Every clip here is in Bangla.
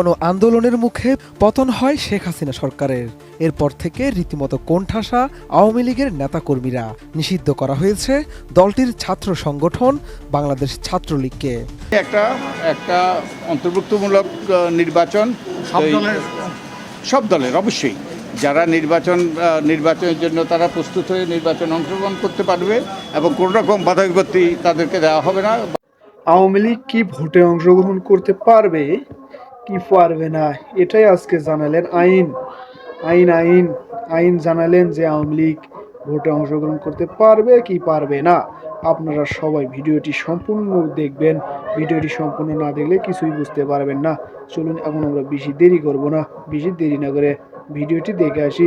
কোনো আন্দোলনের মুখে পতন হয় শেখ হাসিনা সরকারের। এরপর থেকে রীতিমতো কোণঠাসা আওয়ামী লীগের নেতাকর্মীরা নিষিদ্ধ করা হয়েছে দলটির ছাত্র সংগঠন বাংলাদেশ ছাত্রলীগকে। একটা একটা অন্তর্ভুক্তমূলক নির্বাচন সব দলের? সব দলের অবশ্যই। যারা নির্বাচন নির্বাচনের জন্য তারা প্রস্তুত হয়ে নির্বাচন অংশগ্রহণ করতে পারবে এবং কোনো রকম বাধা বিপত্তি তাদেরকে দেওয়া হবে না। আওয়ামী লীগ কি ভোটে অংশগ্রহণ করতে পারবে? কি পারবে না এটাই আজকে জানালেন আইন। আইন আইন আইন জানালেন যে আওয়ামী লীগ ভোটে অংশগ্রহণ করতে পারবে কি পারবে না। আপনারা সবাই ভিডিওটি সম্পূর্ণ দেখবেন। ভিডিওটি সম্পূর্ণ না দেখলে কিছুই বুঝতে পারবেন না। চলুন, এখন আমরা বেশি দেরি করব না। বেশি দেরি না করে ভিডিওটি দেখে আসি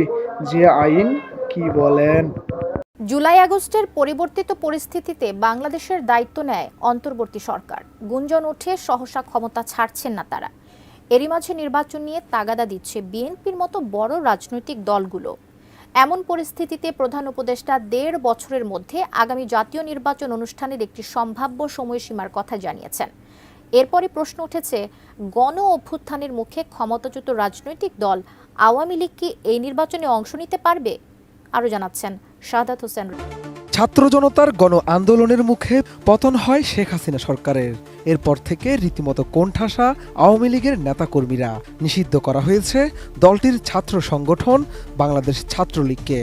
যে আইন কি বলেন। জুলাই আগস্টের পরিবর্তিত পরিস্থিতিতে বাংলাদেশের দায়িত্ব নেয় অন্তর্বর্তী সরকার। গুঞ্জন উঠে সহসা ক্ষমতা ছাড়ছেন না তারা। এরই মাঝে নির্বাচন নিয়ে তাগাদা দিচ্ছে বিএনপির মতো বড় রাজনৈতিক দলগুলো। এমন পরিস্থিতিতে প্রধান উপদেষ্টা দেড় বছরের মধ্যে আগামী জাতীয় নির্বাচন অনুষ্ঠানের একটি সম্ভাব্য সময়সীমার কথা জানিয়েছেন। এরপরই প্রশ্ন উঠেছে, গণ অভ্যুত্থানের মুখে ক্ষমতাচ্যুত রাজনৈতিক দল আওয়ামী লীগ কি এই নির্বাচনে অংশ নিতে পারবে? আরও জানাচ্ছেন শাহাদাত হোসেন। ছাত্র জনতার গণ আন্দোলনের মুখে পতন হয় শেখ হাসিনা সরকারের। এরপর থেকে রীতিমতো কোণঠাসা আওয়ামী লীগের নেতাকর্মীরা। নিষিদ্ধ করা হয়েছে দলটির ছাত্র সংগঠন বাংলাদেশ ছাত্রলীগকে।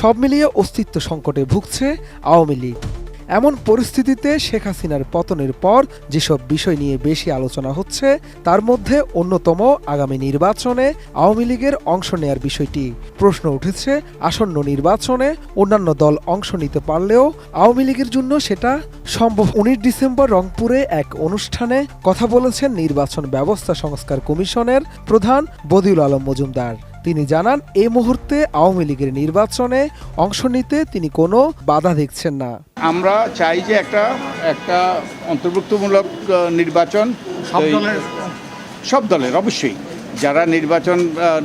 সব মিলিয়ে অস্তিত্ব সংকটে ভুগছে আওয়ামী লীগ। এমন পরিস্থিতিতে শেখ হাসিনার পতনের পর যেসব বিষয় নিয়ে বেশি আলোচনা হচ্ছে, তার মধ্যে অন্যতম আগামী নির্বাচনে আওয়ামী লীগের অংশ নেয়ার বিষয়টি। প্রশ্ন উঠেছে, আসন্ন নির্বাচনে অন্যান্য দল অংশ নিতে পারলেও আওয়ামী লীগের জন্য সেটা সম্ভব। উনিশ ডিসেম্বর রংপুরে এক অনুষ্ঠানে কথা বলেছেন নির্বাচন ব্যবস্থা সংস্কার কমিশনের প্রধান বদিউল আলম মজুমদার। তিনি জানান এই মুহূর্তে আওয়ামী লীগের নির্বাচনে অংশ নিতে তিনি কোনো বাধা দেখছেন না। আমরা চাই যে একটা একটা অন্তর্ভুক্তমূলক নির্বাচন। সব দলের? সব দলের অবশ্যই। যারা নির্বাচন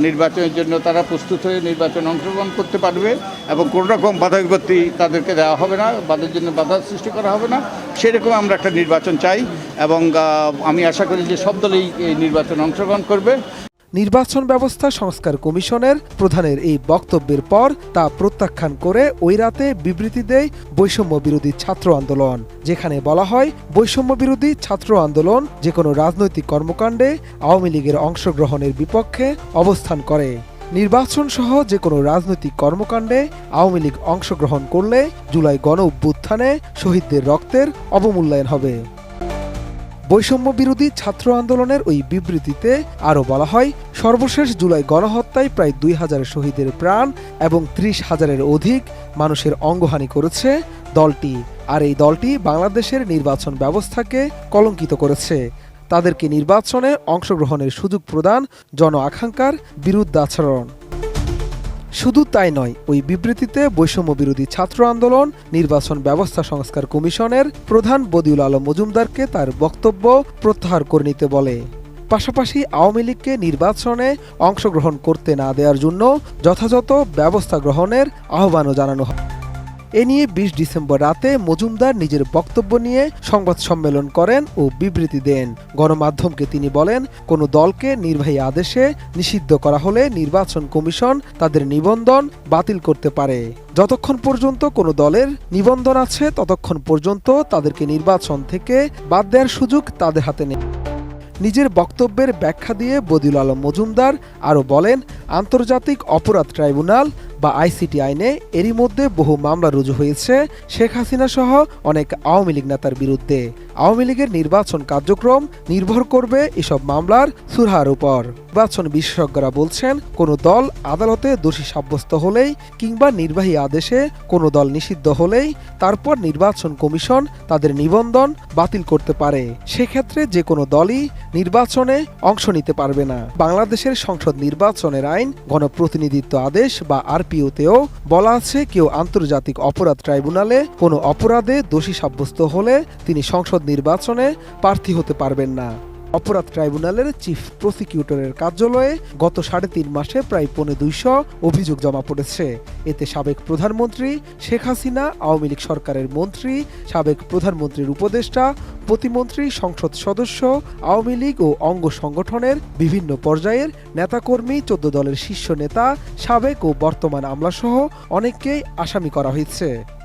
নির্বাচনের জন্য তারা প্রস্তুত হয়ে নির্বাচন অংশগ্রহণ করতে পারবে এবং কোনো রকম বাধা বিপত্তি তাদেরকে দেওয়া হবে না বাধার জন্য বাধা সৃষ্টি করা হবে না। সেরকম আমরা একটা নির্বাচন চাই এবং আমি আশা করি যে সব দলেই এই নির্বাচন অংশগ্রহণ করবে। নির্বাচন ব্যবস্থা সংস্কার কমিশনের প্রধানের এই বক্তব্যের পর তা প্রত্যাখ্যান করে ওই রাতে বিবৃতি দেয় বৈষম্য বিরোধী ছাত্র আন্দোলন, যেখানে বলা হয় বৈষম্য বিরোধী ছাত্র আন্দোলন যে কোনো রাজনৈতিক কর্মকাণ্ডে আওয়ামী লীগের অংশগ্রহণের বিপক্ষে অবস্থান করে। নির্বাচন সহ যে কোনো রাজনৈতিক কর্মকাণ্ডে আওয়ামী লীগ অংশগ্রহণ করলে জুলাই গণ অভ্যুত্থানে শহীদদের রক্তের অবমূল্যায়ন হবে। বৈষম্য বিরোধী ছাত্র আন্দোলনের ওই বিবৃতিতে আরও বলা হয়, সর্বশেষ জুলাই গণহত্যায় প্রায় দুই হাজার শহীদের প্রাণ এবং ত্রিশ হাজারের অধিক মানুষের অঙ্গহানি করেছে দলটি। আর এই দলটি বাংলাদেশের নির্বাচন ব্যবস্থাকে কলঙ্কিত করেছে। তাদেরকে নির্বাচনে অংশগ্রহণের সুযোগ প্রদান, জন আকাঙ্ক্ষার বিরুদ্ধাচরণ। শুধু তাই নয়, ওই বিবৃতিতে বৈষম্য বিরোধী ছাত্র আন্দোলন, নির্বাচন ব্যবস্থা সংস্কার কমিশনের প্রধান বদিউল আলম মজুমদারকে তার বক্তব্য প্রত্যাহার করে নিতে বলে। পাশাপাশি আওয়ামী লীগকে নির্বাচনে অংশগ্রহণ করতে না দেওয়ার জন্য যথাযথ ব্যবস্থা গ্রহণের আহ্বানও জানানো হয়। এ নিয়ে বিশ ডিসেম্বর রাতে মজুমদার নিজের বক্তব্য নিয়ে সংবাদ সম্মেলন করেন ও বিবৃতি দেন। গণমাধ্যমকে তিনি বলেন, কোনো দলকে নির্বাহী আদেশে নিষিদ্ধ করা হলে নির্বাচন কমিশন তাদের নিবন্ধন বাতিল করতে পারে। যতক্ষণ পর্যন্ত কোনো দলের নিবন্ধন আছে, ততক্ষণ পর্যন্ত তাদেরকে নির্বাচন থেকে বাদ দেওয়ার সুযোগ তাদের হাতে নেই। নিজের বক্তব্যের ব্যাখ্যা দিয়ে বদিউল আলম মজুমদার আরও বলেন, আন্তর্জাতিক অপরাধ ট্রাইব্যুনাল বা আইসিটি আইনে এরই মধ্যে বহু মামলা রুজু হয়েছে। শেখ হাসিনা সহ অনেক আওয়ামী লীগ নেতার বিরুদ্ধে। আওয়ামী লীগের নির্বাচন কার্যক্রম নির্ভর করবে এসব মামলার সুরহার উপর। নির্বাচন বিশেষজ্ঞরা বলছেন, কোনো দল আদালতে দোষী সাব্যস্ত হলেই কিংবা নির্বাহী আদেশে কোনো দল নিষিদ্ধ হলেই তারপর নির্বাচন কমিশন তাদের নিবন্ধন বাতিল করতে পারে। সেক্ষেত্রে যে কোনো দলই নির্বাচনে অংশ নিতে পারবে না। বাংলাদেশের সংসদ নির্বাচনের আইন, গণপ্রতিনিধিত্ব আদেশ বা আরপিওতেও বলা আছে কেউ আন্তর্জাতিক অপরাধ ট্রাইব্যুনালে, কোনো অপরাধে দোষী সাব্যস্ত হলে তিনি সংসদ নির্বাচনে প্রার্থী হতে পারবেন না। অপরাধ ট্রাইব্যুনালের চিফ প্রসিকিউটরের কার্যালয়ে গত সাড়ে তিন মাসে প্রায় পৌনে দুইশো অভিযোগ জমা পড়েছে। এতে সাবেক প্রধানমন্ত্রী শেখ হাসিনা, আওয়ামী লীগ সরকারের মন্ত্রী, সাবেক প্রধানমন্ত্রীর উপদেষ্টা, প্রতিমন্ত্রী, সংসদ সদস্য, আওয়ামী লীগ ও অঙ্গ সংগঠনের বিভিন্ন পর্যায়ের নেতাকর্মী, চোদ্দ দলের শীর্ষ নেতা, সাবেক ও বর্তমান আমলাসহ অনেককেই আসামি করা হয়েছে।